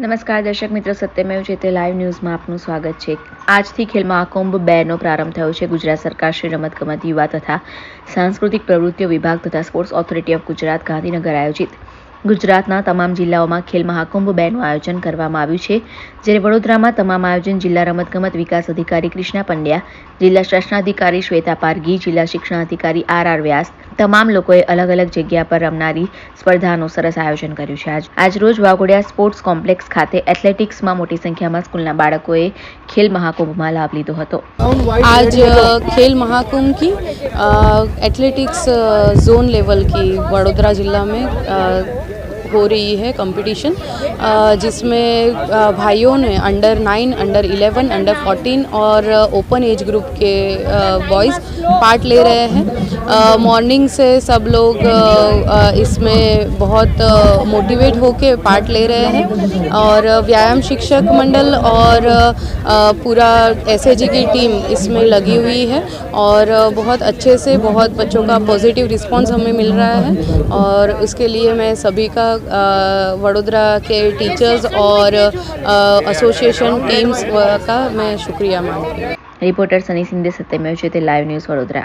નમસ્કાર દર્શક મિત્રો સત્યમેવ તે લાઈવ ન્યૂઝમાં આપનું સ્વાગત છે આજથી ખેલ મહાકુંભ બેનો પ્રારંભ થયો છે ગુજરાત સરકાર શ્રી રમતગમત યુવા તથા સાંસ્કૃતિક પ્રવૃત્તિઓ વિભાગ તથા sports authority of Gujarat Gandhinagar આયોજિત ગુજરાતના તમામ જિલ્લાઓમાં ખેલ મહાકુંભ બેનું આયોજન કરવામાં આવ્યું છે જ્યારે વડોદરામાં તમામ આયોજન જિલ્લા રમતગમત વિકાસ અધિકારી કૃષ્ણા પંડ્યા જિલ્લા શાસનાધિકારી શ્વેતા પારગી જિલ્લા શિક્ષણાધિકારી આર આર વ્યાસ તમામ લોકોએ અલગ અલગ જગ્યા પર રમનારી સ્પર્ધાનો સરસ આયોજન કર્યું છે આજ આજ રોજ વાગોડિયા સ્પોર્ટ્સ કોમ્પ્લેક્સ ખાતે એથ્લેટિક્સમાં મોટી સંખ્યામાં સ્કૂલના બાળકોએ ખેલ મહાકુંભમાં લાભ લીધો હતો આજ ખેલ મહાકુંભની એથ્લેટિક્સ ઝોન લેવલની વડોદરા જિલ્લામાં હો રહી છે કમ્પિટિશન જેમાં ભાઈઓને under 9 under 11 under 14 or open age group કે બોયસ પાર્ટ લે રહે છે मॉर्निंग से सब लोग इसमें बहुत मोटिवेट होके पार्ट ले रहे हैं और व्यायाम शिक्षक मंडल और पूरा एस की टीम इसमें लगी हुई है और बहुत अच्छे से बहुत बच्चों का पॉजिटिव रिस्पांस हमें मिल रहा है और उसके लिए मैं सभी का वडोदरा के टीचर्स और एसोसिएशन टीम्स का मैं शुक्रिया मानती हूँ रिपोर्टर सनी सिंधे सत्यमेव में लाइव न्यूज़ वडोदरा